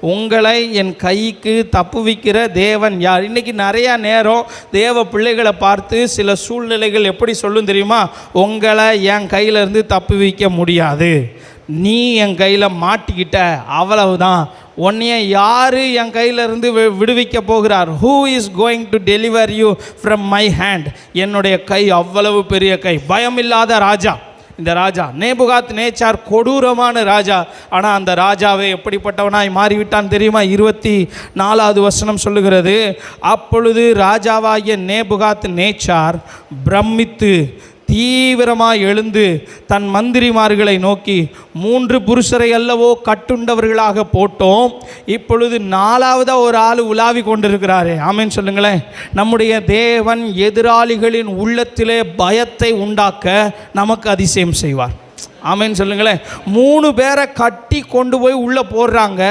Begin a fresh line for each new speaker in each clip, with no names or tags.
உங்களை என் கைக்கு தப்புவிக்கிற தேவன் யார்? இன்னைக்கு நிறையா நேரம் தேவ பிள்ளைகளை பார்த்து சில சூழ்நிலைகள் எப்படி சொல்லும் தெரியுமா? உங்களை என் கையிலேருந்து தப்புவிக்க முடியாது. நீ என் கையில் மாட்டிக்கிட்ட அவ்வளவுதான். உன்னைய யார் என் கையிலிருந்து வி விடுவிக்க போகிறார்? Who is going to deliver you from my hand என்னுடைய கை அவ்வளவு பெரிய கை. பயமில்லாத ராஜா. இந்த ராஜா. நேபுகாத் நேச்சார் கொடூரமான ராஜா. ஆனால் அந்த ராஜாவை எப்படிப்பட்டவனாய் மாறிவிட்டான் தெரியுமா? இருபத்தி நாலாவது வசனம் சொல்லுகிறது. அப்பொழுது ராஜாவாகிய நேபுகாத் நேச்சார் பிரமித்து தீவிரமாக எழுந்து தன் மந்திரிமார்களை நோக்கி மூன்று புருஷரை அல்லவோ கட்டுண்டவர்களாக போட்டோம். இப்பொழுது நாலாவதாக ஒரு ஆள் உலாவி கொண்டிருக்கிறாரே. ஆமேன்னு சொல்லுங்களேன். நம்முடைய தேவன் எதிராளிகளின் உள்ளத்திலே பயத்தை உண்டாக்க நமக்கு அதிசயம் செய்வார். ஆமேன்னு சொல்லுங்களேன். மூணு பேரை கட்டி கொண்டு போய் உள்ளே போடுறாங்க.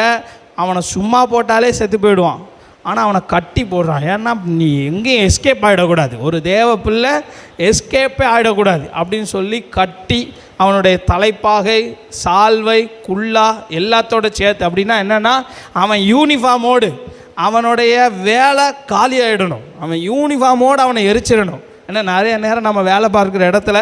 அவனை சும்மா போட்டாலே செத்து போயிடுவான். ஆனால் அவனை கட்டி போடுறான். ஏன்னா நீ எங்கேயும் எஸ்கேப் ஆகிடக்கூடாது ஒரு தேவ பிள்ளை எஸ்கேப்பே ஆகிடக்கூடாது அப்படின்னு சொல்லி கட்டி அவனுடைய தலைப்பாகை சால்வை குல்லா எல்லாத்தோட சேர்த்து அப்படின்னா என்னென்னா அவன் யூனிஃபார்மோடு அவனுடைய வேலை காலியாகிடணும் அவன் யூனிஃபார்மோடு அவனை எரிச்சிடணும். ஏன்னா நிறைய நேரம் நம்ம வேலை பார்க்குற இடத்துல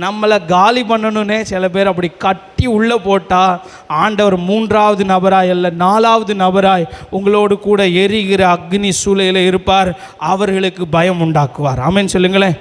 நம்மளை காலி பண்ணணுன்னே சில பேர் அப்படி கட்டி உள்ளே போட்டால் ஆண்டவர் மூன்றாவது நபராய் அல்ல நாலாவது நபராய் உங்களோடு கூட எரிகிற அக்னி சூளையில் இருப்பார். அவர்களுக்கு பயம் உண்டாக்குவார். ஆமேன்னு சொல்லுங்களேன்.